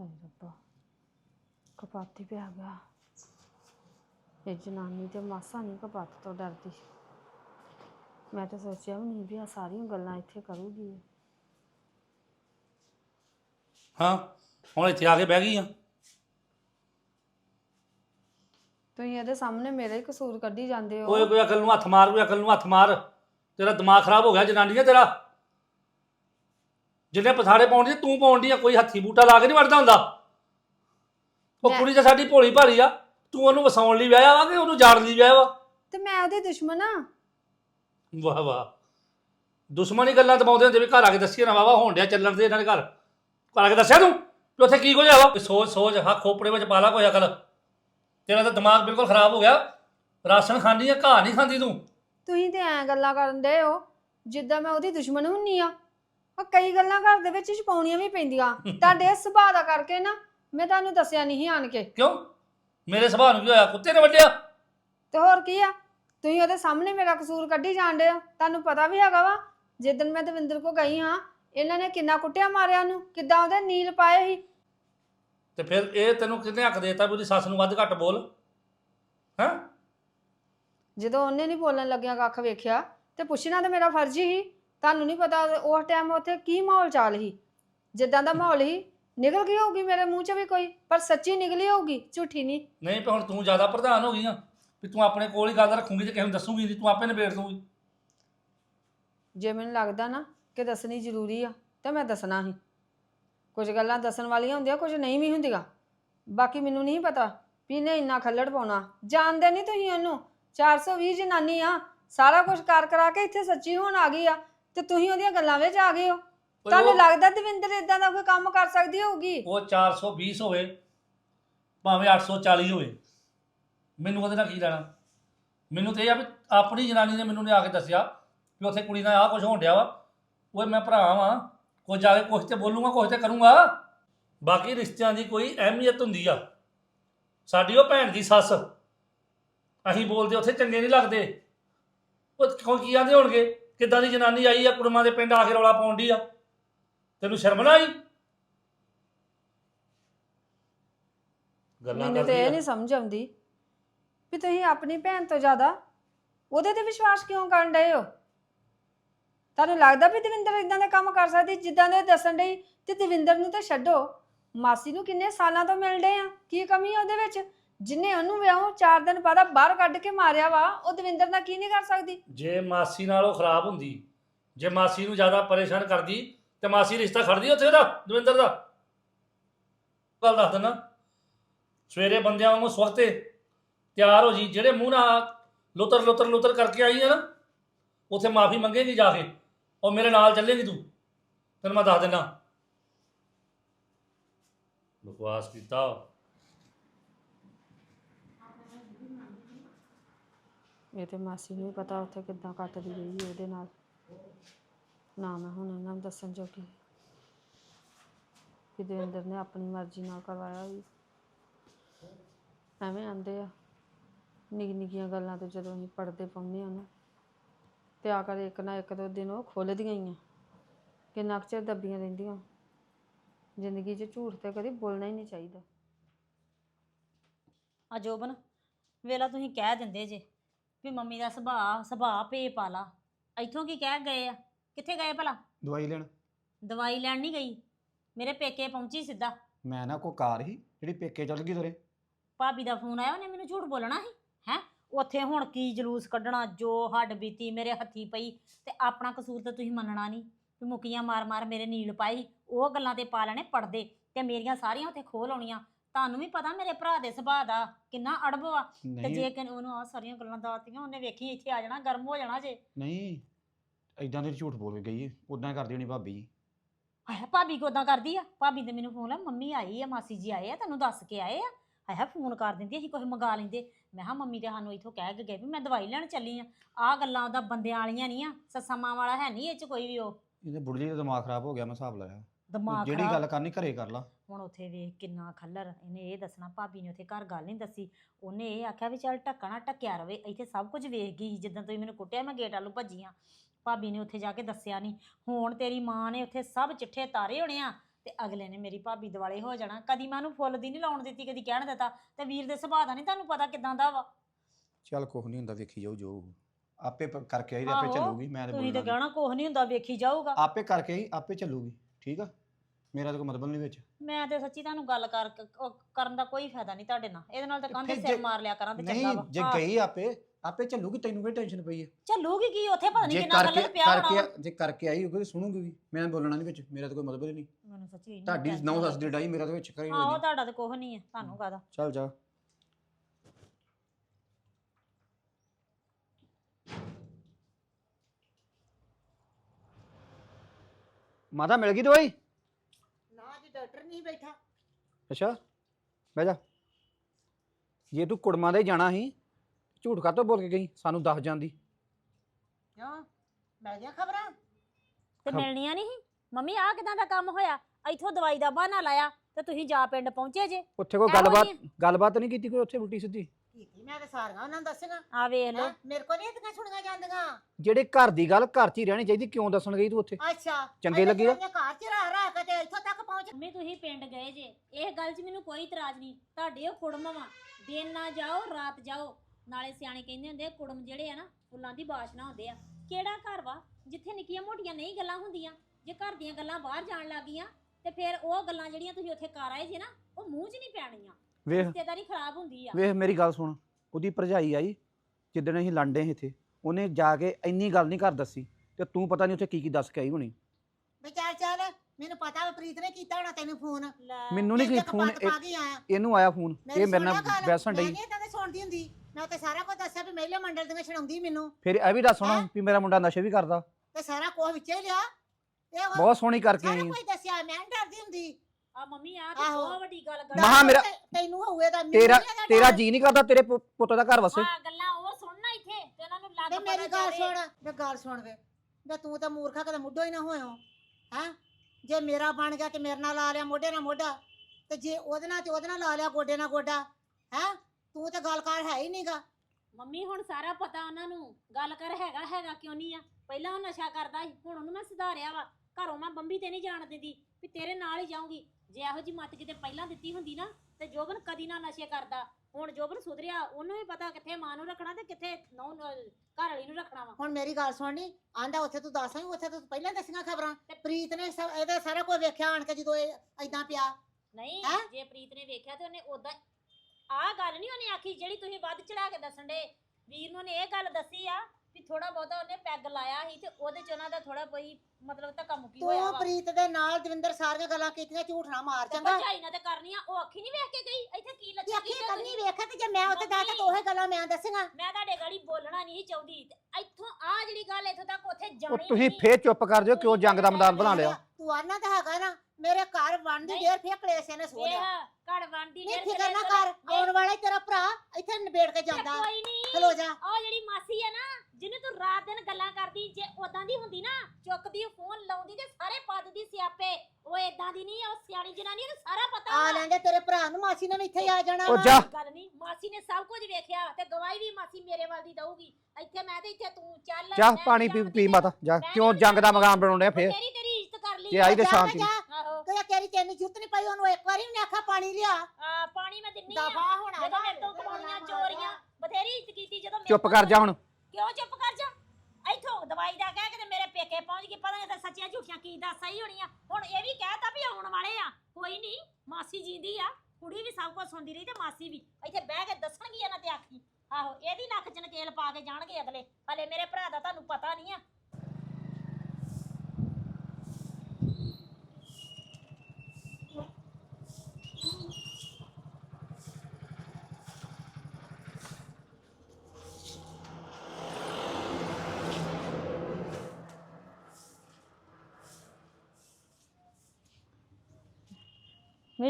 ਹਾਏ ਰੱਬਾ ਕਪਾਤੀ ਪਿਆ ਗਿਆ। ਇਹ ਜਨਾਨੀ ਤੇ ਮਾਸਾ ਨਹੀਂ ਕਪਾਤ ਤੋਂ ਡਰਦੀ। ਮੈਂ ਤਾਂ ਸੋਚਿਆ ਵੀ ਨਹੀਂ ਵੀ ਆ ਸਾਰੀਆਂ ਗੱਲਾਂ ਇੱਥੇ ਕਰੂਗੀ। ਹਾਂ ਹੁਣ ਇੱਥੇ ਆ ਕੇ ਬਹਿ ਗਈ ਆ। ਤੁਸੀਂ ਇਹਦੇ ਸਾਹਮਣੇ ਮੇਰੇ ਹੀ ਕਸੂਰ ਕੱਢੀ ਜਾਂਦੇ ਹੋ। ਓਏ ਕੋਈ ਅਕਲ ਨੂੰ ਹੱਥ ਮਾਰ ਕੋਈ ਅਕਲ ਨੂੰ ਹੱਥ ਮਾਰ। ਤੇਰਾ ਦਿਮਾਗ ਖਰਾਬ ਹੋ ਗਿਆ ਜਨਾਨੀਆਂ ਤੇਰਾ। ਜਿੰਨੇ ਪਥਾੜੇ ਪਾਉਂਦੀ ਤੂੰ ਪਾਉਂਦੀ ਆ ਕੋਈ ਹੱਥੀ ਬੂਟਾ ਲਾ ਕੇ ਨਹੀਂ ਵੜਦਾ ਹੁੰਦਾ। ਉਹ ਕੁੜੀ ਤਾਂ ਸਾਡੀ ਭੋਲੀ ਭਾਲੀ ਆ। ਤੂੰ ਉਹਨੂੰ ਵਸਾਉਣ ਲਈ ਵਿਆਹਿਆ ਵਾ ਕਿ ਉਹਨੂੰ ਜਾਣ ਲਈ ਵਿਆਹਿਆ ਵਾ? ਤੇ ਮੈਂ ਉਹਦੀ ਦੁਸ਼ਮਣ ਆ। ਵਾਹ ਵਾਹ। ਦੁਸ਼ਮਣੀ ਗੱਲਾਂ ਦਬਾਉਂਦੇ ਹੁੰਦੇ ਵੀ ਘਰ ਆ ਕੇ ਦੱਸੀਏ ਨਾ ਵਾਵਾ ਹੋਣ ਡਿਆ ਚੱਲਣ ਦੇ ਇਹਨਾਂ ਦੇ ਘਰ। ਘਰ ਆ ਕੇ ਦੱਸਿਆ ਤੂੰ? ਵੀ ਉੱਥੇ ਕੀ ਕੁਝ ਵਾ? ਸੋਚ ਸੋਚ ਹਾਂ ਖੋਪੜੇ ਵਿੱਚ ਪਾ ਲਾ ਕੋਈ ਅਕਲ। ਤੇਰਾ ਤਾਂ ਦਿਮਾਗ ਬਿਲਕੁਲ ਖਰਾਬ ਹੋ ਗਿਆ। ਰਾਸ਼ਨ ਖਾਂਦੀ ਆ ਘਾਹ ਨਹੀਂ ਖਾਂਦੀ ਤੂੰ। ਤੁਸੀਂ ਤੇ ਐਂ ਗੱਲਾਂ ਕਰਨ ਦੇ ਹੋ ਜਿੱਦਾਂ ਮੈਂ ਉਹਦੀ ਦੁਸ਼ਮਣ ਹੁੰਨੀ ਆ। ਆ ਕਈ ਗੱਲਾਂ ਘਰ ਦੇ ਵਿੱਚ ਛਪਾਉਣੀਆਂ ਵੀ ਪੈਂਦੀਆਂ। ਤੁਹਾਡੇ ਇਸ ਸੁਭਾਅ ਦਾ ਕਰਕੇ ਨਾ ਮੈਂ ਤੁਹਾਨੂੰ ਦੱਸਿਆ ਨਹੀਂ ਸੀ ਆਣ ਕੇ। ਕਿਉਂ? ਮੇਰੇ ਸੁਭਾਅ ਨੂੰ ਕੀ ਹੋਇਆ? ਕੁੱਤੇ ਨੇ ਵੱਢਿਆ। ਤੇ ਹੋਰ ਕੀ ਆ? ਤੁਸੀਂ ਉਹਦੇ ਸਾਹਮਣੇ ਮੇਰਾ ਕਸੂਰ ਕੱਢੀ ਜਾਂਦੇ ਹੋ। ਤੁਹਾਨੂੰ ਪਤਾ ਵੀ ਹੈਗਾ ਵਾ ਜਿੱਦਣ ਮੈਂ ਦਵਿੰਦਰ ਕੋ ਗਈ ਹਾਂ ਇਹਨਾਂ ਨੇ ਕਿੰਨਾ ਕੁੱਟਿਆ ਮਾਰਿਆ ਉਹਨੂੰ ਕਿੱਦਾਂ ਉਹਦੇ ਨੀਲ ਪਾਏ ਸੀ। ਤੇ ਫਿਰ ਇਹ ਤੈਨੂੰ ਕਿਹਨੇ ਹੱਕ ਦੇਤਾ ਵੀ ਉਹਦੀ ਸੱਸ ਨੂੰ ਵੱਧ ਘੱਟ ਬੋਲ? ਹੈਂ? ਜਦੋਂ ਉਹਨੇ ਨਹੀਂ ਬੋਲਣ ਲੱਗਿਆ ਕੱਖ ਵੇਖਿਆ ਤੇ ਪੁੱਛਣਾ ਤਾਂ ਮੇਰਾ ਫਰਜ਼ ਹੀ ਤੁਹਾਨੂੰ ਨਹੀਂ ਪਤਾ ਉਸ ਟਾਈਮ ਉੱਥੇ ਕੀ ਮਾਹੌਲ ਚਾਲ ਸੀ? ਜਿੱਦਾਂ ਦਾ ਮਾਹੌਲ ਸੀ ਨਿਕਲ ਗਈ ਹੋਊਗੀ ਮੇਰੇ ਮੂੰਹ 'ਚ ਵੀ ਕੋਈ ਪਰ ਸੱਚੀ ਨਿਕਲੀ ਹੋਊਗੀ ਝੂਠੀ ਨਹੀਂ ਨਹੀਂ ਪਰ ਹੁਣ ਤੂੰ ਜ਼ਿਆਦਾ ਪ੍ਰਧਾਨ ਹੋ ਗਈ ਆ ਵੀ ਤੂੰ ਆਪਣੇ ਕੋਲ ਹੀ ਗੱਲ ਰੱਖੂਗੀ ਤੇ ਕਿਸੇ ਨੂੰ ਦੱਸੂਗੀ ਨਹੀਂ ਤੂੰ ਆਪੇ ਨਿਬੇੜ ਦੂੰਗੀ ਜੇ ਮੈਨੂੰ ਲੱਗਦਾ ਨਾ ਕਿ ਦੱਸਣੀ ਜ਼ਰੂਰੀ ਆ ਤੇ ਮੈਂ ਦੱਸਣਾ ਸੀ। ਕੁਝ ਗੱਲਾਂ ਦੱਸਣ ਵਾਲੀਆਂ ਹੁੰਦੀਆਂ ਕੁਝ ਨਹੀਂ ਵੀ ਹੁੰਦੀਆਂ। ਬਾਕੀ ਮੈਨੂੰ ਨਹੀਂ ਪਤਾ ਵੀ ਇਹਨੇ ਇੰਨਾ ਖੱਲੜ ਪਾਉਣਾ। ਜਾਣਦੇ ਨਹੀਂ ਤੁਸੀਂ ਉਹਨੂੰ। 420 ਜਨਾਨੀ ਆ ਸਾਰਾ ਕੁਝ ਕਰ ਕਰਾ ਕੇ ਇੱਥੇ ਸੱਚੀ ਹੋਣ ਆ ਗਈ ਆ। ਤੇ ਤੁਸੀਂ ਉਹਦੀਆਂ ਗੱਲਾਂ ਵਿੱਚ ਆ ਗਏ ਹੋ। ਤੁਹਾਨੂੰ ਉਹ- ਲੱਗਦਾ ਦਵਿੰਦਰ ਇਦਾਂ ਦਾ ਕੋਈ ਕੰਮ ਕਰ ਸਕਦੀ ਹੋਊਗੀ? ਉਹ 420 ਹੋਵੇ ਭਾਵੇਂ 840 ਹੋਵੇ। ਮੈਨੂੰ ਉਹਦੇ ਨਾਲ ਕੀ ਲੈਣਾ? ਮੈਨੂੰ ਤੇ ਇਹ ਆ ਵੀ ਆਪਣੀ ਜਨਾਨੀ ਨੇ ਮੈਨੂੰ ਨੇ ਆ ਕੇ ਦੱਸਿਆ ਕਿ ਉੱਥੇ ਕੁੜੀ ਨਾਲ ਆਹ ਕੁਝ ਹੋਣ ਡਿਆ ਵਾ। ਓਏ ਮੈਂ ਭਰਾ ਵਾਂ ਕੁਝ ਜਾ ਕੇ ਕੁਝ ਤੇ ਬੋਲੂੰਗਾ ਕੁਝ ਤੇ ਕਰੂੰਗਾ। ਬਾਕੀ ਰਿਸ਼ਤਿਆਂ ਦੀ ਕੋਈ ਅਹਿਮੀਅਤ ਹੁੰਦੀ ਆ। ਸਾਡੀ ਉਹ ਭੈਣ ਦੀ ਸੱਸ। ਅਸੀਂ ਬੋਲਦੇ ਉੱਥੇ ਚੰਗੇ ਨਹੀਂ ਲੱਗਦੇ। ਉਹ ਕਿਉਂ ਕੀ ਆਂਦੇ ਹੋਣਗੇ? ਕਿੱਦਾਂ ਦੀ ਜਨਾਨੀ ਆਈ ਆ ਕੁੜਮਾਂ ਦੇ ਪਿੰਡ ਆ ਕੇ ਰੌਲਾ ਪਾਉਣ ਡਈ ਆ? ਤੈਨੂੰ ਸ਼ਰਮ ਨਾ ਆਈ? ਗੱਲਾਂ ਮੈਨੂੰ ਤੇ ਕਰਦੀ ਇਹ ਆ। ਨਹੀਂ ਸਮਝ ਆਉਂਦੀ ਵੀ ਤੁਸੀਂ ਆਪਣੀ ਭੈਣ ਤੋਂ ਜ਼ਿਆਦਾ ਉਹਦੇ ਤੇ ਵਿਸ਼ਵਾਸ ਕਿਉਂ ਕਰਨ ਡਏ ਹੋ? ਤੁਹਾਨੂੰ ਲੱਗਦਾ ਵੀ ਦਵਿੰਦਰ ਇਦਾਂ ਦੇ ਕੰਮ ਕਰ ਸਕਦੀ ਜਿੱਦਾਂ ਦੇ ਉਹ ਦੱਸਣ ਡਈ ਤੇ ਦਵਿੰਦਰ ਨੂੰ ਤੇ ਛੱਡੋ ਮਾਸੀ ਨੂੰ ਕਿੰਨੇ ਸਾਲਾਂ ਤੋਂ ਮਿਲਦੇ ਆ? ਕੀ ਕਮੀ ਆ ਉਹਦੇ ਵਿੱਚ? ਜਿੰਨੇ ਉਹਨੂੰ ਵਿਆਹੋਂ 4 ਦਿਨ ਬਾਅਦ ਬਾਹਰ ਕੱਢ ਕੇ ਮਾਰਿਆ ਵਾ, ਉਹ ਦਵਿੰਦਰ ਨਾਲ ਕੀ ਨਹੀਂ ਕਰ ਸਕਦੀ? ਜੇ ਮਾਸੀ ਨਾਲੋਂ ਖਰਾਬ ਹੁੰਦੀ, ਜੇ ਮਾਸੀ ਨੂੰ ਜ਼ਿਆਦਾ ਪਰੇਸ਼ਾਨ ਕਰਦੀ, ਤੇ ਮਾਸੀ ਰਿਸ਼ਤਾ ਖੜਦੀ ਉੱਥੇ ਉਹਦਾ, ਦਵਿੰਦਰ ਦਾ। ਗੱਲ ਦੱਸ ਦਿੰਦਾ। ਸਵੇਰੇ ਬੰਦਿਆਂ ਵਾਂਗੂ ਸਵਖਤੇ ਤਿਆਰ ਹੋ ਜੀ, ਜਿਹੜੇ ਮੂੰਹ ਨਾਲ ਲੁੱਤਰ ਲੁੱਤਰ ਲੁੱਤਰ ਕਰਕੇ ਆਈ ਹੈ ਨਾ, ਉੱਥੇ ਮਾਫੀ ਮੰਗੇਗੀ ਜਾ ਕੇ, ਉਹ ਮੇਰੇ ਨਾਲ ਚੱਲੇਗੀ ਤੂੰ। ਤੈਨੂੰ ਮੈਂ ਦੱਸ ਦਿੰਦਾ। ਬਕਵਾਸ ਕੀਤਾ। ਇਹ ਤੇ ਮਾਸੀ ਨੂੰ ਵੀ ਪਤਾ ਉੱਥੇ ਕਿੱਦਾਂ ਕੱਟਦੀ ਰਹੀ ਉਹਦੇ ਨਾਲ। ਨਾ ਮੈਂ ਹੁਣ ਇਹਨਾਂ ਨੂੰ ਦੱਸਣ ਜੋਗੀ। ਕਿ ਦਵਿੰਦਰ ਨੇ ਆਪਣੀ ਮਰਜ਼ੀ ਨਾਲ ਕਰਵਾਇਆ ਵੀ ਐਵੇਂ ਆਂਦੇ ਆ। ਨਿੱਕੀ ਨਿੱਕੀਆਂ ਗੱਲਾਂ ਤੇ ਜਦੋਂ ਅਸੀਂ ਪੜਦੇ ਪਾਉਂਦੇ ਆ ਨਾ, ਤੇ ਆ ਕਰ ਇੱਕ ਨਾ ਇੱਕ ਦੋ ਦਿਨ ਉਹ ਖੁੱਲਦੀਆਂ ਹੀ ਆ। ਕਿੰਨਾ ਕੁ ਚਿਰ ਦੱਬੀਆਂ ਰਹਿੰਦੀਆਂ। ਜ਼ਿੰਦਗੀ 'ਚ ਝੂਠ ਤੇ ਕਦੀ ਬੋਲਣਾ ਹੀ ਨਹੀਂ ਚਾਹੀਦਾ। ਆ ਜੋਬਨ, ਵੇਲਾ ਤੁਸੀਂ ਕਹਿ ਦਿੰਦੇ ਜੇ। ਵੀ ਮੰਮੀ ਦਾ ਸੁਭਾਅ ਸੁਭਾਅ ਪਾ ਲਾ ਇੱਥੋਂ ਕੀ ਕਹਿ ਗਏ ਆ? ਕਿੱਥੇ ਗਏ ਭਲਾ? ਦਵਾਈ ਲੈਣ। ਦਵਾਈ ਲੈਣ ਨਹੀਂ ਗਈ? ਮੇਰੇ ਪੇਕੇ ਪਹੁੰਚੀ ਸਿੱਧਾ। ਮੈਂ ਨਾ ਕੋ ਕਾਰ ਹੀ ਜਿਹੜੀ ਪੇਕੇ ਚੱਲ ਗਈ ਤੇਰੇ। ਭਾਬੀ ਦਾ ਫੋਨ ਆਇਆ ਉਹਨੇ ਮੈਨੂੰ ਝੂਠ ਬੋਲਣਾ ਸੀ ਹੈ? ਉੱਥੇ ਹੁਣ ਕੀ ਜਲੂਸ ਕੱਢਣਾ ਜੋ ਹੱਡ ਬੀਤੀ ਮੇਰੇ ਹੱਥੀ ਪਈ ਤੇ ਆਪਣਾ ਕਸੂਰ ਤਾਂ ਤੁਸੀਂ ਮੰਨਣਾ ਨਹੀਂ। ਵੀ ਮੁਕੀਆਂ ਮਾਰ ਮਾਰ ਮੇਰੇ ਨੀਲ ਪਾਈ ਉਹ ਗੱਲਾਂ ਤੇ ਪਾ ਲੈਣੇ ਪੜਦੇ ਤੇ ਮੇਰੀਆਂ ਸਾਰੀਆਂ ਉੱਥੇ ਖੋਹ ਲਾਉਣੀਆਂ। ਤੁਹਾਨੂੰ ਵੀ ਪਤਾ ਮੇਰੇ ਭਰਾ ਦੇ ਸੁਭਾਅ ਦਾ ਕਿੰਨਾ ਅੜਬ ਆ ਤੇ ਨਹੀਂ। ਜੇ ਕਿ ਉਹਨੂੰ ਆ ਸਾਰੀਆਂ ਗੱਲਾਂ ਦਾਤੀਆਂ ਉਹਨੇ ਵੇਖੀ ਇੱਥੇ ਆ ਜਾਣਾ ਗਰਮ ਹੋ ਜਾਣਾ ਜੇ। ਨਹੀਂ ਐਦਾਂ ਦੇ ਝੂਠ ਬੋਲ ਕੇ ਗਈ ਏ। ਉਦਾਂ ਕਰਦੀ ਹੋਣੀ ਭਾਬੀ। ਜੀ ਹਾਏ ਭਾਬੀ ਕੋਦਾਂ ਕਰਦੀ ਆ? ਭਾਬੀ ਤੇ ਮੈਨੂੰ ਫੋਨ ਲਾ ਮੰਮੀ ਆਈ ਆ ਮਾਸੀ ਜੀ ਆਏ ਆ ਤੈਨੂੰ ਦੱਸ ਕੇ ਆਏ ਆ। ਹਾਏ ਫੋਨ ਕਰ ਦਿੰਦੀ ਅਸੀਂ ਕੁਝ ਮੰਗਾ ਲੈਂਦੇ। ਮੈਂ ਕਿਹਾ ਮੰਮੀ ਤੇ ਸਾਨੂੰ ਇੱਥੋਂ ਕਹਿ ਕੇ ਗਏ ਵੀ ਮੈਂ ਦਵਾਈ ਲੈਣ ਚੱਲੀ ਆ। ਆ ਗੱਲਾਂ ਉਹਦਾ ਬੰਦਿਆਂ ਵਾਲੀਆਂ ਨਹੀਂ ਆ ਸੱਸਾਂ ਮਾਂ ਵਾਲਾ ਹੈ ਨਹੀਂ ਇਹ ਚ ਕੋਈ ਵੀ ਉਹ। ਇਹਦੇ ਬੁੜਲੀ ਦਾ ਦਿਮਾਗ ਖਰਾਬ ਹੋ ਗਿਆ ਮੈਂ ਹਿਸਾਬ ਲਾਇਆ। ਦਿਮਾਗ ਜਿਹੜੀ ਗੱਲ ਕਰਨੀ ਘਰੇ ਕਰ ਲਾ। ਹੁਣ ਉੱਥੇ ਵੇਖ ਕਿੰਨਾ ਖੱਲਰ ਇਹਨੇ ਇਹ ਦੱਸਣਾ ਭਾਬੀ ਨੇ ਉੱਥੇ ਘਰ ਗੱਲ ਨਹੀਂ ਦੱਸੀ। ਉਹਨੇ ਇਹ ਆਖਿਆ ਵੀ ਚੱਲ ਢੱਕਣਾ ਢੱਕਿਆ ਰਵੇ ਇੱਥੇ ਸਭ ਕੁਝ ਵੇਖ ਗਈ ਜਿੱਦਾਂ ਤੁਸੀਂ ਮੈਨੂੰ ਕੁੱਟਿਆ ਮੈਂ ਗੇਟ ਵੱਲੋਂ ਭੱਜੀ ਆ। ਭਾਬੀ ਨੇ ਉੱਥੇ ਜਾ ਕੇ ਦੱਸਿਆ ਨਹੀਂ ਹੁਣ ਤੇਰੀ ਮਾਂ ਨੇ ਉੱਥੇ ਸਭ ਚਿੱਠੇ ਤਾਰੇ ਹੋਣੇ ਆ ਤੇ ਅਗਲੇ ਨੇ ਮੇਰੀ ਭਾਬੀ ਦਿਵਾਲੇ ਹੋ ਜਾਣਾ। ਕਦੀ ਮੈਂ ਉਹਨੂੰ ਫੁੱਲ ਦੀ ਨਹੀਂ ਲਾਉਣ ਦਿੱਤੀ ਕਦੀ ਕਹਿਣ ਦਿੱਤਾ ਤੇ ਵੀਰ ਦੇ ਸੁਭਾਅ ਦਾ ਨਹੀਂ ਤੁਹਾਨੂੰ ਪਤਾ ਕਿਦਾਂ ਦਾ ਵਾ। ਚੱਲ ਕੁਛ ਨਹੀਂ ਹੁੰਦਾ ਵੇਖੀ ਜਾਊ ਜੋ ਆਪੇ ਪ- ਕਰਕੇ ਆਈ ਤੇ ਆਪੇ ਆਹੋ, ਚੱਲੂਗੀ ਮੈਂ ਤੇ ਤੁਸੀਂ ਤੇ ਬੋਲਣਾ। ਕਹਿਣਾ ਕੁਝ ਨਹੀਂ ਹੁੰਦਾ ਵੇਖੀ ਜਾਊਗਾ। ਆਪੇ ਕਰਕੇ ਆਈ ਆਪੇ ਚੱਲੂਗੀ ਠੀਕ ਆ? ਮੇਰਾ ਤਾਂ ਕੋਈ ਮਤਲਬ ਨਹੀਂ ਵਿੱਚ। ਮੈਂ ਤੇ ਸੱਚੀ ਤੁਹਾਨੂੰ ਗੱਲ ਕਰ ਕਰਨ ਦਾ ਕੋਈ ਫਾਇਦਾ ਨਹੀਂ ਤੁਹਾਡੇ ਨਾਲ। ਇਹਦੇ ਨਾਲ ਤਾਂ ਕੰਧ ਫਿਰ ਸਿਰ ਜੇ- ਮਾਰ ਲਿਆ ਕਰਾਂ ਤੇ ਨਹੀਂ ਚੰਗਾ ਵਾ। ਜੇ ਹਾਂ। ਗਈ ਆਪੇ ਆਪੇ ਚੱਲੂਗੀ ਤੈਨੂੰ ਕੋਈ ਟੈਨਸ਼ਨ ਪਈ ਹੈ ਚੱਲੂਗੀ ਕੀ? ਉੱਥੇ ਪਤਾ ਨਹੀਂ ਜੇ ਕਿੰਨਾ ਕਰਕੇ ਗਲਤ ਪਿਆ ਹੋਣਾ। ਕਰਕੇ ਜੇ ਕਰਕੇ ਆਈ ਹੋਊਗੀ ਸੁਣੂਗੀ ਵੀ। ਮੈਂ ਬੋਲਣਾ ਨਹੀਂ ਵਿੱਚ ਮੇਰਾ ਤਾਂ ਕੋਈ ਮਤਲਬ ਹੀ ਨਹੀਂ। ਮੈਨੂੰ ਸੱਚੀ ਇੰਨੀ ਤੁਹਾਡੀ tension ਨੌ ਸੱਸ। ਦੀ ਲੜਾਈ ਮੇਰਾ ਤਾਂ ਵਿੱਚ ਕਰੀ ਆਹੋ ਹੋਈ ਤੁਹਾਡਾ ਤਾਂ ਕੁਝ ਨਹੀਂ ਹੈ ਤੁਹਾਨੂੰ ਕਾਹਦਾ। ਚੱਲ ਜਾ। ਮਾਤਾ ਮਿਲ ਗਈ ਦਵਾਈ? ਨਾ ਨਹੀਂ ਬੈਠਾ। ਅੱਛਾ ਬਹਿ ਜਾ। ਜੇ ਤੂੰ ਕੁੜਮਾਂ ਦੇ ਜਾਣਾ ਸੀ ਝੂਠ ਕਾਤੋਂ ਬੋਲ ਕੇ ਗਈ ਸਾਨੂੰ ਦੱਸ ਜਾਂਦੀ। ਕਿਉਂ? ਮਿਲ ਗਿਆ ਖਬਰਾਂ? ਤੇ ਖਬ- ਮਿਲਣੀਆਂ ਨਹੀਂ ਮੰਮੀ ਆਹ ਕਿਦਾਂ ਦਾ ਕੰਮ ਹੋਇਆ? ਇੱਥੋਂ ਦਵਾਈ ਦਾ ਬਹਾਨਾ ਲਾਇਆ ਤੇ ਤੁਸੀਂ ਜਾ ਪਿੰਡ ਪਹੁੰਚੇ ਜੇ। ਉੱਥੇ ਕੋਈ ਇਹੋ ਗੱਲਬਾਤ ਗੱਲਬਾਤ ਨਹੀਂ ਕੀਤੀ ਕੋਈ? ਉੱਥੇ ਉਲਟੀ ਸਿੱਧੀ। ਕੀਤੀ ਮੈਂ ਤੇ ਸਾਰੀਆਂ ਉਹਨਾਂ ਨੂੰ ਦੱਸੀਆਂ। ਆ ਵੇਖ ਲਓ। ਹੈਂ? ਮੇਰੇ ਕੋਲ ਨਹੀਂ ਇਤਨਾ ਸੁਣੀਆਂ ਜਾਂਦੀਆਂ। ਜਿਹੜੇ ਘਰ ਦੀ ਗੱਲ ਘਰ 'ਚ ਹੀ ਰਹਿਣੀ ਚਾਹੀਦੀ ਕਿਉਂ ਦੱਸਣ ਗਈ ਤੂੰ ਉੱਥੇ? ਅੱਛਾ ਚੰਗੇ ਲੱਗੇ ਆ? ਆ ਘਰ ਚ ਰਹਿ ਰਹਿ ਕੇ ਤੇ ਇੱਥੋਂ ਤੱਕ ਪਹੁੰਚ ਮੰਮੀ ਤੁਸੀਂ ਪਿੰਡ ਗਏ ਜੇ। ਇਹ ਗੱਲ 'ਚ ਮੈਨੂੰ ਕੋਈ ਇਤਰਾਜ਼ ਨਹੀਂ। ਤੁਹਾਡੇ ਉਹ ਕੁੜਮ ਵਾ। ਦਿਨ ਨਾ ਜਾਓ ਰਾਤ ਜਾਓ। ਨਾਲੇ ਸਿਆਣੇ ਕਹਿੰਦੇ ਹੁੰਦੇ ਆ, ਕੁੜਮ ਜਿਹੜੇ ਆ ਨਾ ਫੁੱਲਾਂ ਦੀ ਬਾਸ਼ਨਾ ਹੁੰਦੇ ਆ। ਕਿਹੜਾ ਘਰ ਵਾ? ਜਿੱਥੇ ਨਿੱਕੀਆਂ ਮੋਟੀਆਂ ਨਹੀਂ ਗੱਲਾਂ ਹੁੰਦੀਆਂ। ਜੇ ਘਰ ਦੀਆਂ ਗੱਲਾਂ ਬਾਹਰ ਜਾਣ ਲੱਗੀਆਂ ਤੇ ਫਿਰ ਉਹ ਗੱਲਾਂ ਜਿਹੜੀਆਂ ਤੁਸੀਂ ਉੱਥੇ ਕਰ ਆਏ ਜੇ ਨਾ ਉਹ ਮੂੰਹ 'ਚ ਨਹੀਂ ਪੈਣੀਆਂ। ਵੇਖ। ਰਿਸ਼ਤੇਦਾਰੀ ਖਰਾਬ ਹੁੰਦੀ ਆ। ਵੇਖ ਮੇਰੀ ਗੱਲ ਸੁਣ। ਉਹਦੀ ਭਰਜਾਈ ਆਈ ਜਿੱਦਣ ਅਸੀਂ ਲੰਡੇ ਸੀ ਇੱਥੇ। ਉਹਨੇ ਜਾ ਕੇ ਇੰਨੀ ਗੱਲ ਨਹੀਂ ਕਰ ਦੱਸੀ। ਤੇ ਤੂੰ ਪਤਾ ਨਹੀਂ ਉੱਥੇ ਕੀ ਕੀ ਦੱਸ ਕੇ ਆਈ ਹੋਣੀ। ਵਿਚਾਰ ਚੱਲ ਮੈਨੂੰ ਪਤਾ ਵਾ ਪ੍ਰੀਤ ਨੇ ਕੀਤਾ ਹੋਣਾ ਤੈਨੂੰ ਫੋਨ। ਮੈਨੂੰ ਨਹੀਂ ਕੀ ਫੋਨ ਪੱਤ ਪਾ ਕੇ ਆਇਆ। ਇਹਨੂੰ ਆਇਆ ਫੋਨ। ਇਹ ਮੇਰੇ ਨਾਲ ਬੈਸਣ ਮੈਂ ਡਈ। ਨਹੀਂ ਏਦਾਂ ਦੇ ਸੁਣਦੀ ਹੁੰਦੀ। ਮੈਂ ਤੇ ਸਾਰਾ ਕੁਝ ਦੱਸਿਆ ਵੀ ਮਹਿਲਾ ਮੰਡਲ ਦੀਆਂ ਛਡਾਉਂਦੀ ਮੈਨੂੰ। ਫਿਰ ਇਹ ਵੀ ਦੱਸ ਹੋਣਾ? ਵੀ ਮੇਰਾ ਮੁੰਡਾ ਨਸ਼ੇ ਵੀ ਕਰਦਾ। ਤੇ ਸਾਰਾ ਕੁਝ ਵਿੱਚੇ ਹੀ ਲਿਆ। ਬਹੁਤ ਸੋਹਣੀ ਕਰਕੇ ਸਾਰਾ ਆਈ। ਕੁਝ ਦੱਸਿਆ। ਮੈਂ ਡਰਦੀ ਹੁੰਦੀ। ਆ ਮੰਮੀ ਆ ਤੇ ਆਹੋ। ਬਹੁਤ ਵੱਡੀ ਗੱਲ ਮਹਾ ਕਰ ਮੇਰਾ- ਤੇ- ਤੈਨੂੰ ਹੋਊਏ ਤਾਂ ਮੈਨੂੰ ਤੇਰਾ ਨਹੀਂ ਹੈਗਾ ਤੇਰਾ ਡਰ। ਜੀ ਨਹੀਂ ਕਰਦਾ ਤੇਰੇ ਪੁ- ਪੁੱਤ ਦਾ ਘਰ ਵਸੇ। ਆ ਗੱਲਾਂ ਉਹ ਸੁਣਨਾ ਇੱਥੇ ਤੇ ਉਹਨਾਂ ਨੂੰ ਲੱਗ ਤੇ ਪਤਾ ਮੇਰੀ ਗੱਲ ਜਾਵੇ। ਸੁਣ ਵੇ ਗੱਲ ਸੁਣ ਵੇ। ਵੇ ਤੂੰ ਤਾਂ ਮੂਰਖਾ ਕਦੇ ਮੁੱਢੋ ਹੀ ਨਾ ਹੋਇਓ ਹੈ? ਜੇ ਮੇਰਾ ਬਣ ਗਿਆ ਤੇ ਮੇਰੇ ਨਾਲ ਲਾ ਲਿਆ ਮੋਢੇ ਨਾਲ ਮੋਢਾ ਤੇ ਜੇ ਉਹਦੇ ਨਾਲ ਤੇ ਉਹਦੇ ਨਾਲ ਲਾ ਲਿਆ ਗੋਡੇ ਨਾਲ ਗੋਡਾ ਹੈ? ਤੂੰ ਤੇ ਗੱਲ ਕਰ ਹੈ ਹੀ ਨਹੀਂਗਾ ਮੰਮੀ ਹੁਣ ਸਾਰਾ ਪਤਾ ਉਹਨਾਂ ਨੂੰ। ਗੱਲ ਕਰ ਹੈਗਾ ਹੈਗਾ ਕਿਉਂ ਨਹੀਂ ਆ? ਪਹਿਲਾਂ ਉਹ ਨਸ਼ਾ ਕਰਦਾ ਸੀ ਹੁਣ ਉਹਨੂੰ ਮੈਂ ਸੁਧਾਰਿਆ ਵਾ। ਘਰੋਂ ਮੈਂ ਬੰਬੀ ਤੇ ਨਹੀਂ ਜਾਣ ਦਿੰਦੀ ਵੀ ਤੇਰੇ ਨਾਲ ਹੀ ਜਾਊਂਗੀ। ਜੇ ਇਹੋ ਜੀ ਮੱਤ ਕਿਤੇ ਪਹਿਲਾਂ ਦਿੱਤੀ ਹੁੰਦੀ ਨਾ ਤੇ ਜੋਬਨ ਕਦੀ ਨਾ ਨਸ਼ੇ ਕਰਦਾ। ਹੁਣ ਜੋਬਨ ਸੁਧਰਿਆ ਉਹਨੂੰ ਵੀ ਪਤਾ ਕਿੱਥੇ ਮਾਂ ਨੂੰ ਰੱਖਣਾ ਤੇ ਕਿੱਥੇ ਨੌ ਘਰ ਵਾਲੀ ਨੂੰ ਰੱਖਣਾ ਵਾ। ਹੁਣ ਮੇਰੀ ਗੱਲ ਸੁਣਨੀ ਆਂਦਾ ਉੱਥੇ ਤੂੰ ਦੱਸਾਂ ਉੱਥੇ ਤੂੰ ਪਹਿਲਾਂ ਦੱਸੀਆਂ ਖਬਰਾਂ। ਤੇ ਪ੍ਰੀਤ ਨੇ ਸਭ ਇਹਦਾ ਸਾਰਾ ਕੁਝ ਵੇਖਿਆ ਆਣ ਕੇ ਜਦੋਂ ਇਹ ਐਦਾਂ ਪਿਆ। ਨਹੀਂ ਹੈਂ? ਜੇ ਪ੍ਰੀਤ ਨੇ ਵੇਖਿਆ ਤੇ ਉਹਨੇ ਉਦਾਂ ਆਹ ਗੱਲ ਨਹੀਂ ਉਹਨੇ ਆਖੀ ਜਿਹੜੀ ਤੁਸੀਂ ਵੱਧ ਚੜਾ ਕੇ ਦੱਸਣ ਦੇ ਵੀਰ ਨੂੰ ਉਹਨੇ ਇਹ ਗੱਲ ਦੱਸੀ ਆ ਥੋੜਾ ਬਹੁਤਾ ਉਹਨੇ ਪੈਗ ਲਾਇਆ ਸੀ ਤੇ ਉਹਦੇ ਚ ਉਹਨਾਂ ਦਾ ਥੋੜਾ ਕੋਈ ਮਤਲਬ ਧੱਕਾ ਮੁੱਕੀ ਹੋਇਆ ਤੂੰ ਵਾ। ਪ੍ਰੀਤ ਦੇ ਨਾਲ ਦਵਿੰਦਰ ਸਾਰੀਆਂ ਗੱਲਾਂ ਕੀਤੀਆਂ ਝੂਠ ਨਾ ਮਾਰ ਤੇ ਚੰਗਾ। ਭਰਜਾਈ ਨਾਲ ਤੇ ਕਰਨੀ ਆ ਉਹ ਅੱਖੀ ਨਹੀਂ ਵੇਖ ਕੇ ਗਈ? ਇੱਥੇ ਕੀ ਤੇ ਲੱਗੀ ਅੱਖੀ ਕੰਨੀ ਵੇਖਿਆ ਤੇ ਜੇ ਮੈਂ ਉੱਥੇ ਦੱਸ ਤਾਂ ਉਹੇ ਗੱਲਾਂ ਮੈਂ ਦੱਸੀਆਂ। ਮੈਂ ਤੁਹਾਡੇ ਗਾੜੀ ਬੋਲਣਾ ਨਹੀਂ ਚਾਹੁੰਦੀ। ਤੇ ਇੱਥੋਂ ਆ ਜਿਹੜੀ ਗੱਲ ਇੱਥੋਂ ਤੱਕ ਉੱਥੇ ਉਹ ਜਾਣੀ ਤੁਸੀਂ ਨਹੀਂ। ਫੇਰ ਚੁੱਪ ਕਰ ਜਿਓ ਕਿਉਂ ਜੰਗ ਦਾ ਮੈਦਾਨ ਬਣਾ ਲਿਆ? ਤੂੰ ਆਨਾ ਤਾਂ ਹੈਗਾ ਨਾ। ਮੇਰੇ ਘਰ ਬਣਦੀ ਨਹੀਂ। ਦੇਰ ਫੇਰ ਕਲੇਸ਼ ਨੇ ਸੋ ਲਿਆ। ਵੇਖ ਘੜ ਵੰਡੀ ਨਹੀਂ ਫਿਕਰ ਨਾ ਕਰ ਆਉਣ ਵਾਲਾ ਈ ਤੇਰਾ ਭਰਾ ਇੱਥੇ ਨਿਬੇੜ ਕੇ ਜਾਂਦਾ। ਕੋਈ ਨਹੀਂ ਖਲੋ ਜਾ। ਉਹ ਜਿਹੜੀ ਮਾਸੀ ਹੈ ਨਾ ਜਿਹਨੂੰ ਤੂੰ ਰਾਤ ਦਿਨ ਗੱਲਾਂ ਕਰਦੀ ਜੇ ਉਦਾਂ ਦੀ ਹੁੰਦੀ ਨਾ ਚੁੱਕਦੀ ਫੋਨ ਲਾਉਂਦੀ ਤੇ ਸਾਰੇ ਪੱਦ ਦੀ ਸਿਆਪੇ। ਉਹ ਏਦਾਂ ਦੀ ਨਹੀਂ ਉਹ ਸਿਆਣੀ ਜਨਾਨੀ ਉਹਨੂੰ ਸਾਰਾ ਪਤਾ ਆ ਵਾ। ਲੈਂਦੇ ਤੇਰੇ ਭਰਾ ਨੂੰ ਮਾਸੀ ਨੇ ਵੀ ਇੱਥੇ ਹੀ ਆ ਜਾਣਾ ਉਹ ਵਾ। ਜਾ। ਗੱਲ ਨਹੀਂ ਮਾਸੀ ਨੇ ਸਭ ਕੁਝ ਵੇਖਿਆ ਤੇ ਗਵਾਹੀ ਵੀ ਮਾਸੀ ਮੇਰੇ ਵੱਲ ਦੀ ਦਊਗੀ। ਇੱਥੇ ਮੈਂ ਤੇ ਇੱਥੇ ਤੂੰ ਚੱਲ ਜਾ ਮੈਂ ਪਾਣੀ ਪੀ ਆ। ਮਾਤਾ ਜਾ ਕਿਉਂ ਜੰਗ ਦਾ ਮਕਾਨ ਬਣਾਉਂਦੇ ਆ ਫੇਰ? ਤੇਰੀ ਤੇਰੀ ਇੱਜ਼ਤ ਕਰ ਲਈ ਜੇ ਆਈ ਤੇ ਜਾ ਸ਼ਾਂਤੀ। ਜਾ। ਆਹੋ ਕਿ ਤੇਰੀ ਤੈਨੂੰ ਜੁੱਤ ਨਹੀਂ ਪਈ ਉਹਨੂੰ ਇੱਕ ਵਾਰੀ ਵੀ ਨਹੀਂ ਆਖਿਆ ਪਾਣੀ ਲਿਆ। ਆ ਪਾਣੀ ਮੈਂ ਦਿੰਨੀ ਆ। ਦਫਾ ਹੋਣਾ ਜਦੋਂ ਮੇਰੇ ਤੋਂ ਕਮਾਉਣੀਆਂ ਚੋਰੀਆਂ ਬਥੇਰੀ ਇੱਜ਼ਤ ਕੀਤੀ ਜਦੋਂ ਮੇਰੇ ਚੁੱਪ ਤੋਂ ਕਰ ਜਾ ਹੁਣ। ਕਿਉਂ ਚੁੱਪ ਕਰ ਜਾ? ਇੱਥੋਂ ਦਵਾਈ ਦਾ ਕਹਿ ਕੇ ਤੇ ਮੇਰੇ ਪੇਕੇ ਪਹੁੰਚ ਗਈ। ਪਤਾ ਨਹੀਂ ਤਾਂ ਸੱਚੀਆਂ ਝੂਠੀਆਂ ਕੀ ਦੱਸ ਸਹੀ ਹੋਣੀਆਂ ਹੁਣ ਇਹ ਵੀ ਕਹਿਤਾ ਵੀ ਆਉਣ ਵਾਲੇ ਆ। ਕੋਈ ਨਹੀਂ ਮਾਸੀ ਜੀਂਦੀ ਆ। ਕੁੜੀ ਵੀ ਸਭ ਕੁਝ ਸੁਣਦੀ ਰਹੀ ਤੇ ਮਾਸੀ ਵੀ। ਇੱਥੇ ਬਹਿ ਕੇ ਦੱਸਣਗੀ ਇਹਨਾਂ ਤੇ ਆਖੀ। ਆਹੋ ਇਹਦੀ ਨੱਕ ਚ ਨਕੇਲ ਪਾ ਕੇ ਜਾਣਗੇ ਅਗਲੇ। ਹਲੇ ਮੇਰੇ ਭਰਾ ਦਾ ਤੁਹਾਨੂੰ ਪਤਾ ਨਹੀਂ ਆ।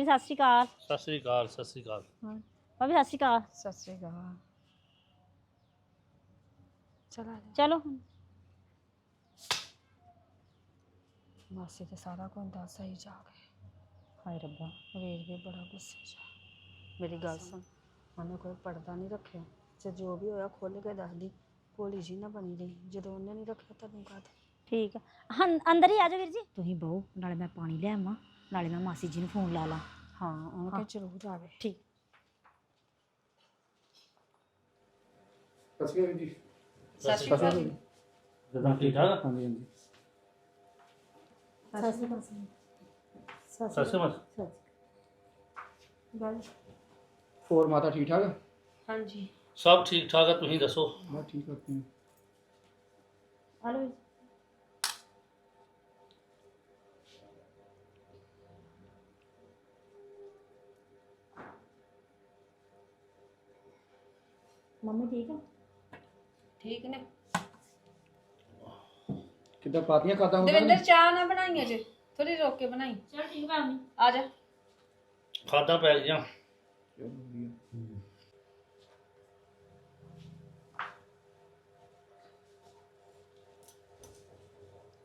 ਮੇਰੀ ਸਤਿ ਸ਼੍ਰੀ ਅਕਾਲ। ਸਤਿ ਸ੍ਰੀ ਅਕਾਲ ਸਤਿ ਸ੍ਰੀ ਅਕਾਲ। ਭਾਬੀ ਸਤਿ ਸ਼੍ਰੀ ਅਕਾਲ। ਸਤਿ ਸ੍ਰੀ ਅਕਾਲ। ਚਲਾ ਜਾ। ਚਲੋ ਮਾਸੀ ਤੇ ਸਾਰਾ ਕੁਝ ਦੱਸ ਆਈ ਜਾ ਕੇ। ਹਾਏ ਰੱਬਾ। ਵੇਖ ਕੇ ਬੜਾ ਗੁੱਸੇ ਚ ਆ। ਮੇਰੀ ਗੱਲ ਸੁਣ। ਉਹਨੇ ਕੋਈ ਪਰਦਾ ਨਹੀਂ ਰੱਖਿਆ। ਜੇ ਜੋ ਵੀ ਹੋਇਆ ਖੋਲ ਕੇ ਦੱਸਦੀ ਭੋਲੀ ਜੀ ਨਾ ਬਣੀ ਰਹੀ। ਜਦੋਂ ਉਹਨੇ ਨਹੀਂ ਰੱਖਿਆ ਤੈਨੂੰ ਕਾਹਦਾ? ਠੀਕ ਆ। ਹਾਂ ਅੰਦਰ ਹੀ ਆ ਜਾਓ ਵੀਰ ਜੀ। ਤੁਸੀਂ ਬਹੁ ਨਾਲੇ ਮੈਂ ਪਾਣੀ ਲੈ ਆਵਾਂ। ਨਾਲੇ ਮੈਂ ਮਾਸੀ ਜੀ ਨੂੰ ਫੋਨ ਲਾ ਲਾਂ। ਹਾਂ ਉਹਨਾਂ ਹਾਂ। ਕੇ ਜ਼ਰੂਰ ਆਵੇ ਠੀਕ। ਸਸਕੇ ਜੀ। ਸਤਿ ਸ਼੍ਰੀ ਅਕਾਲ। ਜਦਾਂ ਠੀਕ ਠਾਕ? ਹਾਂਜੀ ਹਾਂਜੀ। ਸਤਿ ਸ਼੍ਰੀ ਅਕਾਲ ਸਤਿ ਸ਼੍ਰੀ ਅਕਾਲ। ਹੋਰ ਮਾਤਾ ਠੀਕ ਠਾਕ? ਹਾਂਜੀ। ਸਭ ਠੀਕ ਠਾਕ ਆ ਤੁਸੀਂ ਦੱਸੋ? ਮੈਂ ਠੀਕ ਹਾਂ ਤੁਸੀਂ ਹਲੋ ਮੰਮੀ ਠੀਕ ਆ? ਠੀਕ ਨੇ। ਕਿੱਦਾਂ ਪਾਤੀਆਂ ਖਾਦਾ ਦਵਿੰਦਰ ਚਾਹ ਨਾ ਬਣਾਈਆਂ ਜੇ। ਥੋੜੀ ਰੋਕ ਕੇ ਬਣਾਈ। ਚਲ ਠੀਕ ਆ ਮੰਮੀ ਆ ਜਾ। ਖਾਦਾ ਪੈ ਗਿਆ।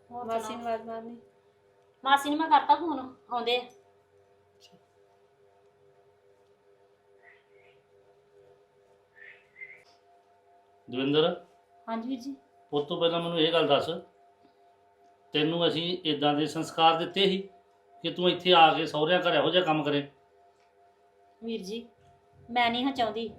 ਹੋਰ ਮਾਸੀ ਸੁਣਾਓ? ਨੂੰ ਆਵਾਜ਼ ਮਾਰਨੀ। ਮਾਸੀ ਨੂੰ ਮੈਂ ਕਰਤਾ ਫੋਨ ਆਉਂਦੇ ਆ। ਦਵਿੰਦਰ? ਹਾਂਜੀ ਵੀਰ ਜੀ। ਉਸ ਤੋਂ ਪਹਿਲਾਂ ਮੈਨੂੰ ਇਹ ਗੱਲ ਦੱਸ। ਤੈਨੂੰ ਅਸੀਂ ਇਦਾਂ ਦੇ ਸੰਸਕਾਰ ਦਿੱਤੇ ਸੀ ਕਿ ਤੂੰ ਇੱਥੇ ਆ ਕੇ ਸਹੁਰਿਆਂ ਘਰ ਇਹੋ ਜਿਹਾ ਕੰਮ ਕਰੇ? ਵੀਰ ਜੀ ਮੈਂ ਨਹੀਂ ਹਾਂ ਚਾਹੁੰਦੀ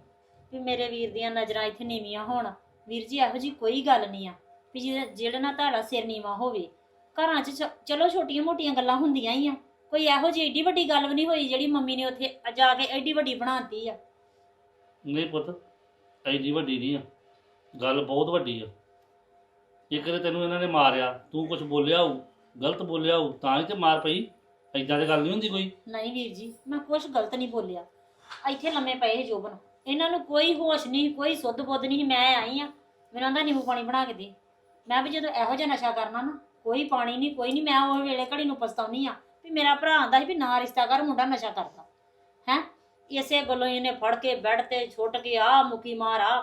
ਵੀ ਮੇਰੇ ਵੀਰ ਦੀਆਂ ਨਜ਼ਰਾਂ ਇੱਥੇ ਨੀਵੀਆਂ ਹੋਣ। ਵੀਰ ਜੀ ਇਹੋ ਜੀ ਕੋਈ ਗੱਲ ਨਹੀਂ ਆ ਵੀ ਜਿਹਦੇ- ਜਿਹੜਾ ਨਾ ਤੁਹਾਡਾ ਸਿਰ ਨੀਵਾ ਹੋਵੇ। ਘਰਾਂ 'ਚ ਚ- ਚਲੋ ਛੋਟੀਆਂ ਮੋਟੀਆਂ ਗੱਲਾਂ ਹੁੰਦੀਆਂ ਹੀ ਆ। ਕੋਈ ਇਹੋ ਜਿਹੀ ਏਡੀ ਵੱਡੀ ਗੱਲ ਵੀ ਨਹੀਂ ਹੋਈ ਜਿਹੜੀ ਮੰਮੀ ਨੇ ਉੱਥੇ ਜਾ ਕੇ ਏਡੀ ਵੱਡੀ ਬਣਾਤੀ ਆ। ਨਹੀਂ ਪੁੱਤ ਐਡੀ ਵੱਡੀ ਨਹੀਂ ਆ। ਗੱਲ ਬਹੁਤ ਵੱਡੀ ਆ। ਇੱਕ ਤੈਨੂੰ ਇਹਨਾਂ ਨੇ ਮਾਰਿਆ, ਤੂੰ ਕੁਝ ਬੋਲਿਆ ਹੋਊ, ਗਲਤ ਬੋਲਿਆ ਹੋਊ, ਤਾਂ ਹੀ ਤੇ ਮਾਰ ਪਈ। ਐਦਾਂ ਦੀ ਗੱਲ ਨਹੀਂ ਹੁੰਦੀ ਕੋਈ। ਨਹੀਂ ਵੀਰ ਜੀ, ਮੈਂ ਕੁਝ ਗਲਤ ਨਹੀਂ ਬੋਲਿਆ। ਇੱਥੇ ਲੰਮੇ ਪਏ ਸੀ ਜੋਬਨ। ਇਹਨਾਂ ਨੂੰ ਕੋਈ ਹੋਸ਼ ਨਹੀਂ, ਕੋਈ ਸੁੱਧ ਬੁੱਧ ਨਹੀਂ, ਮੈਂ ਆਈ ਆ। ਮੈਨੂੰ ਆਂਦਾ ਨਿੰਬੂ ਪਾਣੀ ਬਣਾ ਕੇ ਦੇ। ਮੈਂ ਵੀ ਜਦੋਂ ਇਹੋ ਜਿਹਾ ਨਸ਼ਾ ਕਰਨਾ ਨਾ, ਕੋਈ ਪਾਣੀ ਨਹੀਂ, ਕੋਈ ਨਹੀਂ, ਮੈਂ ਉਹ ਵੇਲੇ ਘੜੀ ਨੂੰ ਪਛਤਾਉਣੀ ਆ ਵੀ ਮੇਰਾ ਭਰਾ ਆਂਦਾ ਸੀ ਵੀ ਨਾ ਰਿਸ਼ਤਾ ਕਰ, ਮੁੰਡਾ ਨਸ਼ਾ ਕਰਦਾ। ਹੈ? ਇਸੇ ਗੱਲੋਂ ਇਹਨੇ ਫੜ ਕੇ ਬੈੱਡ ਤੇ ਛੁੱਟ ਕੇ ਆ, ਮੁਕੀ ਮਾਰ ਆ।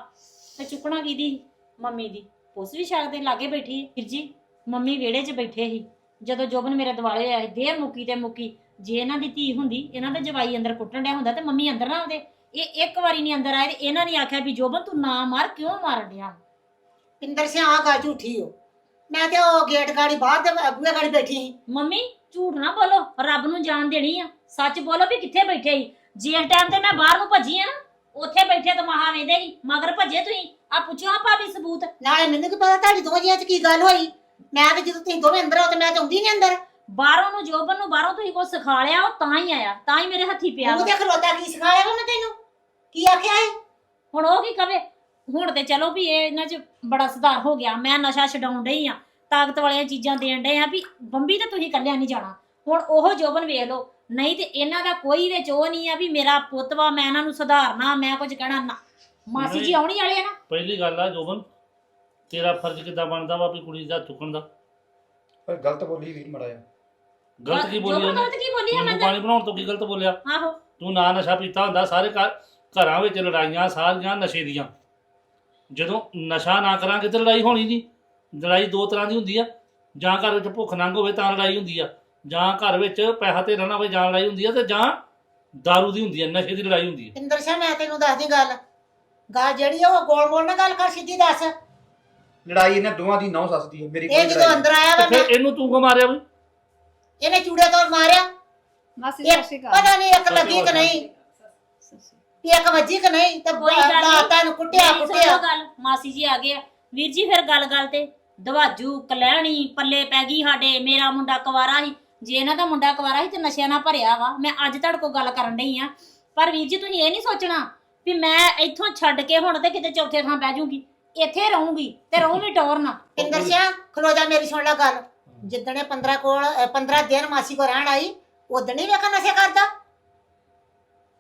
ਤੇ ਚੁੱਕਣਾ ਕਿਹਦੀ ਮੰਮੀ ਦੀ। ਉਸ ਵੀ ਸ਼ਾਇਦ ਦੇ ਲਾਗੇ ਬੈਠੀ। ਵੀਰ ਜੀ ਮੰਮੀ ਵਿਹੜੇ 'ਚ ਬੈਠੇ ਸੀ। ਜਦੋਂ ਜੋਬਨ ਮੇਰੇ ਦਿਵਾਲੇ ਆਏ ਦੇ ਮੁਕੀ ਤੇ ਮੁਕੀ। ਜੇ ਇਹਨਾਂ ਦੀ ਧੀ ਹੁੰਦੀ ਇਹਨਾਂ ਦੇ ਜਵਾਈ ਅੰਦਰ ਕੁੱਟਣ ਡਿਆ ਹੁੰਦਾ ਤੇ ਮੰਮੀ ਅੰਦਰ ਨਾ ਆਉਂਦੇ। ਇਹ ਇੱਕ ਵਾਰੀ ਨਹੀਂ ਅੰਦਰ ਆਏ ਤੇ ਇਹਨਾਂ ਨੇ ਆਖਿਆ ਵੀ ਜੋਬਨ ਤੂੰ ਨਾ ਮਾਰ ਕਿਉਂ ਮਾਰਨ ਡਿਆ? ਪਿੰਦਰ ਸਿੰਘ ਆ ਗੱਲ ਝੂਠੀ ਹੋ ਮੈਂ ਤੇ ਉਹ ਗੇਟ ਗਾੜੀ ਬਾਹਰ ਦੇ ਬੂਹੇ ਗਾੜੀ ਬੈਠੀ ਸੀ। ਮੰਮੀ ਝੂਠ ਨਾ ਬੋਲੋ। ਰੱਬ ਨੂੰ ਜਾਣ ਦੇਣੀ ਆ। ਸੱਚ ਬੋਲੋ ਵੀ ਕਿੱਥੇ ਬੈਠੇ ਸੀ। ਜਿਸ ਟਾਈਮ ਤੇ ਮੈਂ ਬਾਹਰ ਨੂੰ ਭੱਜੀ ਆ ਨਾ ਉੱਥੇ ਬੈਠੇ ਤਾਂ ਮਹਾ ਵੇਂਦੇ ਸੀ ਮਗਰ ਭੱਜੇ ਤੁਸੀਂ ਆ ਪੁੱਛੋ ਆ ਭਾਬੀ ਸਬੂਤ। ਨਾਲੇ ਮੈਨੂੰ ਕੀ ਪਤਾ ਤੁਹਾਡੀ ਦੋਵਾਂ ਜੀਆਂ 'ਚ ਕੀ ਗੱਲ ਹੋਈ? ਮੈਂ ਤੇ ਜਦੋਂ ਤੁਸੀਂ ਦੋਵੇਂ ਅੰਦਰ ਹੋ ਤੇ ਮੈਂ ਆਉਂਦੀ ਨਹੀਂ ਅੰਦਰ। ਬਾਹਰੋਂ ਨੂੰ ਜੋਬਨ ਨੂੰ ਬਾਹਰੋਂ ਤੁਸੀਂ ਕੁਝ ਸਿਖਾ ਲਿਆ ਉਹ ਤਾਂ ਹੀ ਆਇਆ ਤਾਂ ਹੀ ਮੇਰੇ ਹੱਥੀ ਪਿਆ ਵਾ। ਤੇ ਖਲੋਤਾ ਕੀ ਸਿਖਾਇਆ ਵਾ ਮੈਂ ਤੈਨੂੰ? ਕੀ ਆਖਿਆ ਹੈ ਹੁਣ ਉਹ ਕੀ ਕਵੇ? ਹੁਣ ਤੇ ਚਲੋ ਵੀ ਇਹ ਇਹਨਾਂ 'ਚ ਬੜਾ ਸੁਧਾਰ ਹੋ ਗਿਆ ਮੈਂ ਨਸ਼ਾ ਛਡਾਉਣ ਡਈ ਆ ਤਾਕਤ ਵਾਲੀਆਂ ਚੀਜ਼ਾਂ ਦੇਣ ਡਏ ਆ ਵੀ ਬੰਬੀ ਤੇ ਤੁਸੀਂ ਕੱਲਿਆਂ ਨਹੀਂ ਜਾਣਾ। ਹੁਣ ਉਹ ਜੋਬਨ ਵੇਖ ਲਓ ਨਹੀਂ ਤੇ ਇਹਨਾਂ ਦਾ ਕੋਈ ਵਿੱਚ ਉਹ ਨਹੀਂ ਆ ਵੀ ਮੇਰਾ ਪੁੱਤ ਵਾ ਮੈਂ ਇਹਨਾਂ ਨੂੰ ਸੁਧਾਰਨਾ ਮੈਂ ਕੁਝ ਕਹਿਣਾ ਨਾ। ਮਾਸੀ ਜੀ। ਆਉਣੀ ਵਾਲੇ ਆ ਨਾ? ਪਹਿਲੀ ਗੱਲ ਆ ਜੋਬਨ ਤੇਰਾ ਫਰਜ਼ ਕਿੱਦਾਂ ਬਣਦਾ ਵਾ ਵੀ ਕੁੜੀ ਦਾ ਚੁੱਕਣ ਦਾ? ਪਰ ਗਲਤ ਬੋਲੀ ਵੀ ਮੜਾਇਆ ਗਲਤ ਕੀ ਬੋਲੀ ਜੋਬਨ ਉਹਨੇ? ਗਲਤ ਕੀ ਬੋਲੀ ਆ ਮੈਂ ਤਾਂ ਪਾਣੀ ਬਣਾਉਣ ਤੋਂ ਕੀ ਗਲਤ ਬੋਲਿਆ? ਆਹੋ। ਤੂੰ ਨਾ ਨਸ਼ਾ ਪੀਤਾ ਹੁੰਦਾ ਸਾਰੇ ਘਰ ਘਰਾਂ ਵਿੱਚ ਲੜਾਈਆਂ ਸਾਰੀਆਂ ਨਸ਼ੇ ਦੀਆਂ। ਜਦੋਂ ਨਸ਼ਾ ਨਾ ਕਰਾਂਗੇ ਤੇ ਲੜਾਈ ਹੋਣੀ ਨਹੀਂ। ਲੜਾਈ ਦੋ ਤਰ੍ਹਾਂ ਦੀ ਹੁੰਦੀ ਆ। ਜਾਂ ਘਰ ਵਿੱਚ ਭੁੱਖ ਨੰਗ ਹੋਵੇ ਤਾਂ ਲੜਾਈ ਹੁੰਦੀ ਆ। ਜਾਂ ਘਰ ਵਿੱਚ ਪੈਸਾ ਤੇ ਰਹਿਣਾ ਹੋਵੇ ਜਾਂ ਲੜਾਈ ਹੁੰਦੀ ਆ ਤੇ ਜਾਂ ਦਾਰੂ ਦੀ ਹੁੰਦੀ ਆ ਨਸ਼ੇ ਦੀ ਲੜਾਈ ਹੁੰਦੀ ਆ। ਪਿੰਦਰ ਸਿੰਘ ਮੈਂ ਤੈਨੂੰ ਦੱਸਦੀ ਗੱਲ। ਗੱਲ ਜਿਹੜੀ ਆ ਉਹ ਗੋਲ ਮੋਲ ਨਾਲ ਗੱਲ ਕਰ ਸਿੱਧੀ ਦੱਸ। ਲੜਾਈ ਇਹਨਾਂ ਦੋਵਾਂ ਦੀ ਨੌ ਸੱਸ ਦੀ ਹੈ ਮੇਰੀ ਇਹ ਜਦੋਂ ਅੰਦਰ ਆਇਆ ਵਾ ਤੇ ਮੈਂ ਫਿਰ ਇਹਨੂੰ ਤੂੰ ਕਿਉਂ ਮਾਰਿਆ ਵੀ ਇਹਨੇ ਚੂੜੇ ਤੋਂ ਮਾਰਿਆ। ਮਾਸੀ ਸਤਿ ਸ਼੍ਰੀ ਅਕਾਲ। ਪਤਾ ਨਹੀਂ ਇੱਕ ਲੱਗੀ ਕਿ ਨਹੀਂ। ਵੀ ਇੱਕ ਵੱਜੀ ਕਿ ਨਹੀਂ ਤੇ ਕੋਈ ਗੱਲ ਨਹੀਂ। ਲਾਤਾਂ ਨੂੰ ਕੁੱਟਿਆ ਮੇਰੀ ਸੁਣ ਕੁੱਟਿਆ। ਲਓ ਗੱਲ ਮਾਸੀ ਜੀ ਆ ਗਏ ਆ। ਵੀਰ ਜੀ ਫਿਰ ਗੱਲ ਗੱਲ ਤੇ। ਦਵਾਜੂ ਕਲਹਿਣੀ ਪੱਲੇ ਪੈ ਗਈ ਸਾਡੇ ਮੇਰਾ ਮੁੰਡਾ ਕੁਵਾਰਾ ਸੀ। ਜੇ ਇਹਨਾਂ ਦਾ ਮੁੰਡਾ ਕੁਵਾਰਾ ਸੀ ਤੇ ਨਸ਼ਿਆਂ ਨਾਲ ਭਰਿਆ ਵਾ ਮੈਂ ਅੱਜ ਤੁਹਾਡੇ ਕੋਲ ਗੱਲ ਕਰਨ ਡਈ ਆ। ਪਰ ਵੀਰ ਜੀ ਤੁਸੀਂ ਇਹ ਨਹੀਂ ਸੋਚਣਾ ਵੀ ਮੈਂ ਇੱਥੋਂ ਛੱਡ ਕੇ ਹੁਣ ਤੇ ਕਿਤੇ ਚੌਥੇ ਥਾਂ ਬਹਿ ਜਾਊਂਗੀ। ਇੱਥੇ ਰਹੂੰਗੀ ਤੇ ਰਹੂੰਗੀ ਟੌਰ ਨਾ ਪਿੰਦਰ ਸਿੰਘ ਖਲੋ ਜਾ ਮੇਰੀ ਸੁਣ ਲੈ ਗੱਲ। ਜਿੱਦਣੇ 15 ਕੋਲ ਅ, 15 ਦਿਨ ਮਾਸੀ ਕੋ ਰਹਿਣ ਆਈ ਉਦਣ ਹੀ ਵੇਖਣ ਨਸ਼ੇ ਕਰਦਾ।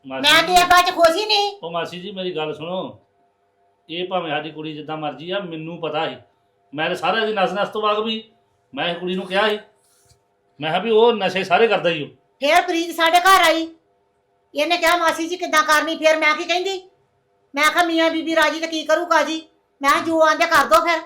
ਮੈਂ ਮਾਸੀ ਤੇ ਇਹ ਬਾਤ ਚ ਖੁਸ਼ ਹੀ ਨਹੀਂ। ਉਹ ਮਾਸੀ ਜੀ ਮੇਰੀ ਗੱਲ ਸੁਣੋ। ਇਹ ਭਾਵੇਂ ਸਾਡੀ ਕੁੜੀ ਜਿੱਦਾਂ ਮਰਜ਼ੀ ਆ ਮੈਨੂੰ ਪਤਾ ਸੀ। ਮੈਂ ਤੇ ਸਾਰਾ ਦਿਨ ਨਸ ਨਸ ਤੋਂ ਵਾਗ ਵੀ ਮੈਂ ਇਹ ਕੁੜੀ ਨੂੰ ਕਿਹਾ ਸੀ ਮੈਂ ਕਿਹਾ ਵੀ ਉਹ ਨਸ਼ੇ ਸਾਰੇ ਕਰਦਾ ਹੀ ਉਹ। ਫੇਰ ਪ੍ਰੀਤ ਸਾਡੇ ਘਰ ਆਈ। ਇਹਨੇ ਕਿਹਾ ਮਾਸੀ ਜੀ ਕਿੱਦਾਂ ਕਰਨੀ? ਫੇਰ ਮੈਂ ਕੀ ਕਹਿੰਦੀ? ਮੈਂ ਕਿਹਾ ਮੀਆਂ ਬੀਬੀ ਰਾਜੀ ਤੇ ਕੀ ਕਰੂ ਕਾਜੀ? ਮੈਂ ਕਿਹਾ ਜੋ ਆਂਦੇ ਕਰ ਦੋ ਫਿਰ।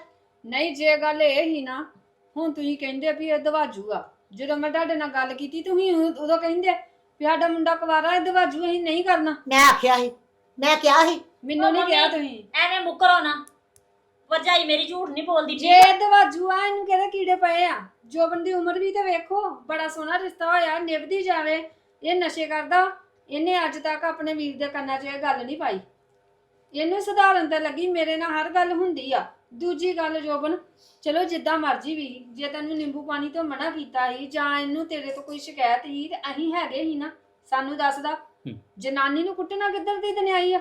ਨਹੀਂ ਜੇ ਗੱਲ ਇਹ ਹੀ ਨਾ ਹੁਣ ਤੁਸੀਂ ਕਹਿੰਦੇ ਵੀ ਇਹ ਦਵਾਜੂ ਆ ਜਦੋਂ ਮੈਂ ਤੁਹਾਡੇ ਨਾਲ ਗੱਲ ਕੀਤੀ ਤੁਸੀਂ ਉ- ਉਦੋਂ ਕਹਿੰਦੇ ਵੀ ਸਾਡਾ ਮੁੰਡਾ ਕੁਵਾਰਾ ਇਹ ਦਵਾਜੂ ਅਸੀਂ ਨਹੀਂ ਕਰਨਾ। ਮੈਂ ਆਖਿਆ ਸੀ। ਮੈਂ ਕਿਹਾ ਸੀ। ਮੈਨੂੰ ਨਹੀਂ ਕਿਹਾ ਤੁਸੀਂ। ਐਵੇਂ ਮੁੱਕਰੋ ਨਾ। ਭਰਜਾਈ ਮੇਰੀ ਝੂਠ ਨਹੀਂ ਬੋਲਦੀ ਜੇ ਦਵਾਜੂ ਆ ਇਹਨੂੰ ਕਿਹੜੇ ਕੀੜੇ ਪਏ ਆ? ਜੋਬਨ ਦੀ ਉਮਰ ਵੀ ਤੇ ਵੇਖੋ ਬੜਾ ਸੋਹਣਾ ਰਿਸ਼ਤਾ ਹੋਇਆ ਨਿਭਦੀ ਜਾਵੇ ਇਹ ਨਸ਼ੇ ਕਰਦਾ ਇਹਨੇ ਅੱਜ ਤੱਕ ਆਪਣੇ ਵੀਰ ਦੇ ਕੰਨਾਂ 'ਚ ਇਹ ਗੱਲ ਨਹੀਂ ਪਾਈ। ਇਹਨੂੰ ਸੁਧਾਰਨ ਤੇ ਲੱਗੀ ਮੇਰੇ ਨਾਲ ਹਰ ਗੱਲ ਹੁੰਦੀ ਆ। ਦੂਜੀ ਗੱਲ ਜੋਬਨ ਚਲੋ ਜਿੱਦਾਂ ਮਰਜ਼ੀ ਵੀ ਜੇ ਤੈਨੂੰ ਨਿੰਬੂ ਪਾਣੀ ਤੋਂ ਮਨਾ ਕੀਤਾ ਸੀ ਜਾਂ ਇਹਨੂੰ ਤੇਰੇ ਤੋਂ ਕੋਈ ਸ਼ਿਕਾਇਤ ਸੀ ਤੇ ਅਸੀਂ ਹੈਗੇ ਹੀ ਨਾ ਸਾਨੂੰ ਦੱਸਦਾ ਹੂੰ। ਜਨਾਨੀ ਨੂੰ ਕੁੱਟਣਾ ਕਿੱਧਰ ਦੀ ਦੁਨਿਆਈ ਆ?